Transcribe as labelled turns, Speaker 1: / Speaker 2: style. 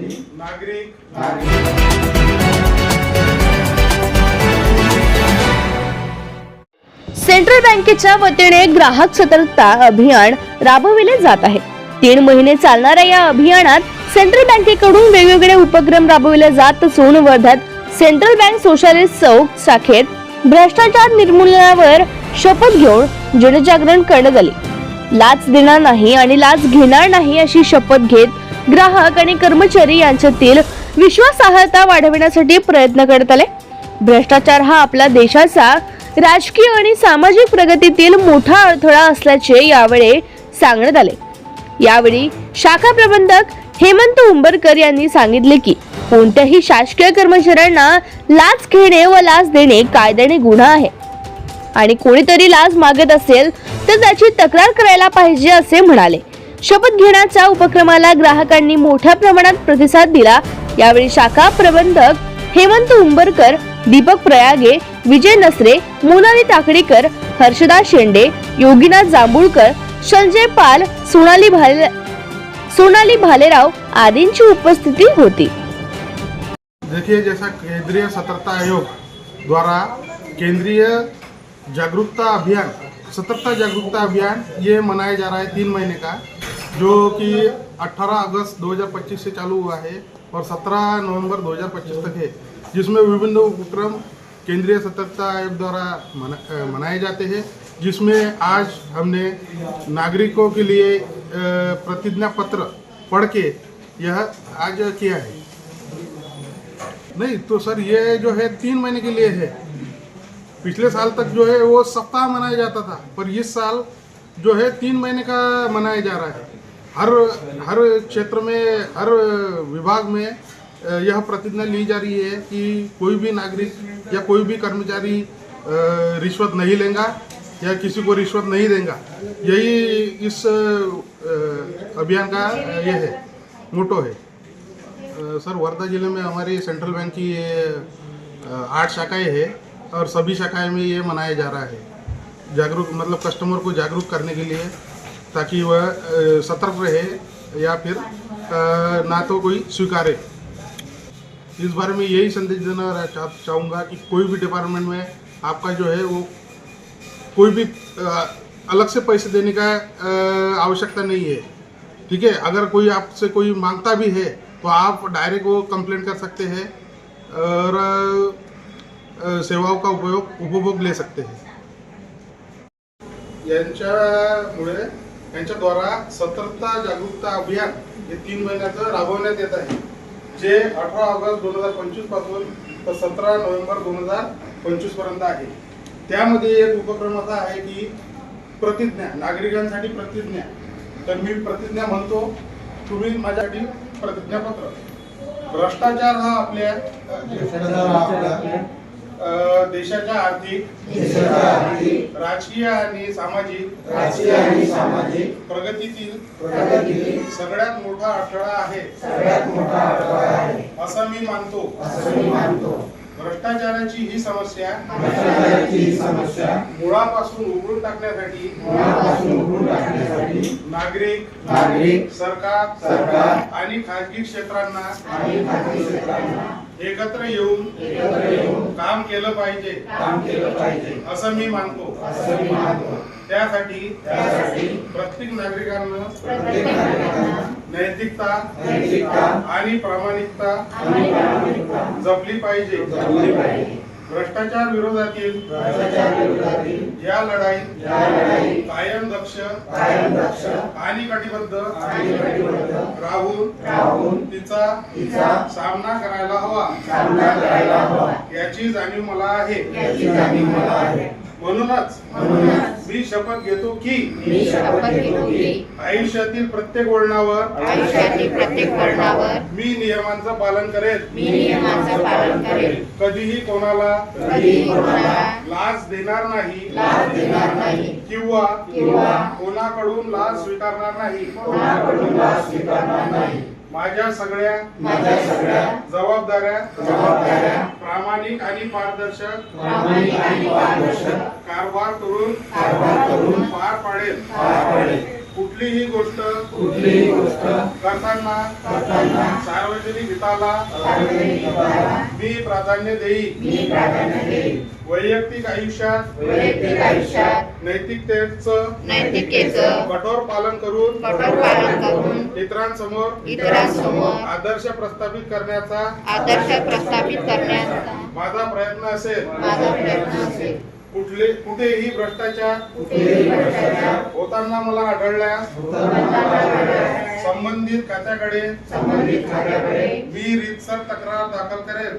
Speaker 1: नागरिक
Speaker 2: सेंट्रल बँकेच्या वतीने ग्राहक सतर्कता अभियान राबविले जात आहे. तीन महिने चालणाऱ्या या अभियानात सेंट्रल बँकेकडून वेगवेगळे उपक्रम राबविले जात असून वर्ध्यात सेंट्रल बँक सोशालिस्ट चौक शाखेत भ्रष्टाचार निर्मूलनावर शपथ घेऊन जनजागरण करण्यात आले. लाच देणार नाही आणि लाच घेणार नाही अशी शपथ घेत ग्राहक आणि कर्मचारी यांच्यातील विश्वासार्हता वाढविण्यासाठी प्रयत्न करत आले. भ्रष्टाचार हा आपल्या देशाचा राजकीय आणि सामाजिक प्रगतीतील मोठा अडथळा असल्याचे यावेळी सांगण्यात आले. यावेळी शाखा प्रबंधक हेमंत उंबरकर यांनी सांगितले की कोणत्याही शासकीय कर्मचाऱ्यांना लाच घेणे व लाच देणे कायद्याने गुन्हा आहे. आणि कोणीतरी लाच मागत असेल तर त्याची तक्रार करायला पाहिजे असे म्हणाले. शपथ घेण्याच्या उपक्रमाला ग्राहकांनी मोठ्या प्रमाणात प्रतिसाद दिला. यावेळी शाखा प्रबंधक हेमंत उंबरकर दीपक प्रयागे विजय नसरे मोनाली ताकडीकर हर्षदा शेंडे योगीनाथ जांभूळकर संजय पाल सोनाली भाले सोनाली भालेराव आदींची उपस्थिती होती.
Speaker 1: देखिए जैसा केंद्रीय सतर्कता आयोग द्वारा केंद्रीय जागरूकता अभियान सतर्कता जागरूकता अभियान ये मनाया जा रहा है तीन महीने का। जो कि 18 अगस्त 2025 से चालू हुआ है और 17 नवंबर 2025 तक है जिसमें विभिन्न उपक्रम केंद्रीय सतर्कता आयोग द्वारा मना, मनाए जाते हैं जिसमें आज हमने नागरिकों के लिए प्रतिज्ञा पत्र पढ़ के यह आज किया है। नहीं तो सर ये जो है तीन महीने के लिए है। पिछले साल तक जो है वो सप्ताह मनाया जाता था पर इस साल जो है तीन महीने का मनाया जा रहा है। हर हर क्षेत्र में हर विभाग में यह प्रतिज्ञा ली जा रही है कि कोई भी नागरिक या कोई भी कर्मचारी रिश्वत नहीं लेगा या किसी को रिश्वत नहीं देगा। यही इस अभियान का अ, ये है मोटो है। सर वर्धा ज़िले में हमारी सेंट्रल बैंक की आठ शाखाएँ हैं और सभी शाखाएँ में ये मनाया जा रहा है। जागरूक मतलब कस्टमर को जागरूक करने के लिए ताकि वह सतर्क रहे या फिर ना तो कोई स्वीकारे। इस बारे में यही संदेश देना चाहूँगा कि कोई भी डिपार्टमेंट में आपका जो है वो कोई भी अलग से पैसे देने का आवश्यकता नहीं है। ठीक है? अगर कोई आपसे कोई मांगता भी है तो आप डायरेक्ट वो कंप्लेंट कर सकते हैं और सेवाओं का उपयोग उपभोग ले सकते हैं। यांच्यामुळे यांच्याद्वारा सतर्कता जागरूकता अभियान हे तीन महिन्याचं राबवण्यात येत आहे. जे अठरा ऑगस्ट दोन हजार पंचवीसपासून तर सतरा नोव्हेंबर दोन हजार पंचवीसपर्यंत आहे. त्यामध्ये एक उपक्रम असा आहे की प्रतिज्ञा नागरिकांसाठी प्रतिज्ञा. तर मी प्रतिज्ञा म्हणतो तुम्ही माझ्यासाठी प्रतिज्ञापत्र. भ्रष्टाचार हा आपल्या देशाच्या आर्थिक राजकीय आणि सामाजिक
Speaker 3: राजकीय आणि सामाजिक
Speaker 1: प्रगतीतील
Speaker 3: प्रगतीतील
Speaker 1: सगळ्यात मोठा अडथळा आहे.
Speaker 3: सगळ्यात मोठा अडथळा आहे.
Speaker 1: असं मी मानतो.
Speaker 3: असं मी मानतो.
Speaker 1: भ्रष्टाचाराची ही समस्या
Speaker 3: समस्या
Speaker 1: मुळापासून उघडून टाकण्यासाठी
Speaker 3: मुळापासून उघडून टाकण्यासाठी
Speaker 1: नागरिक
Speaker 3: नागरिक
Speaker 1: सरकार
Speaker 3: सरकार
Speaker 1: आणि खाजगी क्षेत्रांना
Speaker 3: आणि खाजगी क्षेत्रांना
Speaker 1: एकत्र येऊन काम केलं पाहिजे.
Speaker 3: काम केलं पाहिजे
Speaker 1: असं मी मानतो.
Speaker 3: असं मी मानतो
Speaker 1: त्यासाठी
Speaker 3: त्यासाठी
Speaker 1: प्रत्येक नागरिकांना नैतिकता आणि प्रामाणिकता जपली पाहिजे. भ्रष्टाचार विरोधातील या लढाईत कायम दक्ष आणि कटिबद्ध राहून तिचा
Speaker 3: तिचा
Speaker 1: सामना करायला हवा. याची जाणीव मला आहे.
Speaker 3: याची जाणीव मला आहे.
Speaker 1: म्हणूनच
Speaker 3: म्हणूनच
Speaker 1: मी शपथ घेतो की
Speaker 3: मी शपथ घेतो की
Speaker 1: आयुष्यातील प्रत्येक वळणावर
Speaker 4: आयुष्यातील प्रत्येक वर्णावर
Speaker 1: मी नियमांचं पालन करेल.
Speaker 4: मी नियमांचं पालन करेल.
Speaker 1: कधीही कोणाला
Speaker 4: कधीही कोणाला
Speaker 1: लाच देणार नाही.
Speaker 4: लाच देणार नाही.
Speaker 1: किंवा
Speaker 4: किंवा
Speaker 1: कोणाकडून लाच स्वीकारणार नाही.
Speaker 3: कोणाकडून लाच स्वीकारणार नाही.
Speaker 1: माझ्या सगळ्या
Speaker 3: माझ्या सगळ्या
Speaker 1: जबाबदाऱ्या
Speaker 3: जबाबदाऱ्या
Speaker 1: प्रामाणिक आणि पारदर्शक
Speaker 3: प्रामाणिक आणि पारदर्शक
Speaker 1: कारभार करून
Speaker 3: कारभार करून
Speaker 1: पार पाडेल.
Speaker 3: पार पाडेल.
Speaker 1: कुठलीही गोष्ट
Speaker 3: कुठलीही गोष्ट
Speaker 1: करताना
Speaker 3: करताना
Speaker 1: सार्वजनिक हिताला
Speaker 3: सार्वजनिक हिताला
Speaker 1: मी प्राधान्य देईन.
Speaker 3: मी प्राधान्य देईन.
Speaker 1: वैयक्तिक आयुष्यात
Speaker 4: वैयक्तिक आयुष्यात
Speaker 1: नैतिकतेचं
Speaker 4: नैतिकेचं
Speaker 1: कठोर पालन करून
Speaker 4: कठोर पालन करून
Speaker 1: इतरांसमोर
Speaker 4: इतरांसमोर
Speaker 1: आदर्श प्रस्थापित करण्याचा
Speaker 4: आदर्श प्रस्थापित करण्याचा
Speaker 1: माझा प्रयत्न असेल.
Speaker 4: माझा प्रयत्न असेल.
Speaker 1: कुठले कुठेही भ्रष्टाचार होताना मला आढळल्यास संबंधित खात्याकडे
Speaker 3: संबंधित खात्याकडे मी रीतसर तक्रार दाखल करेन.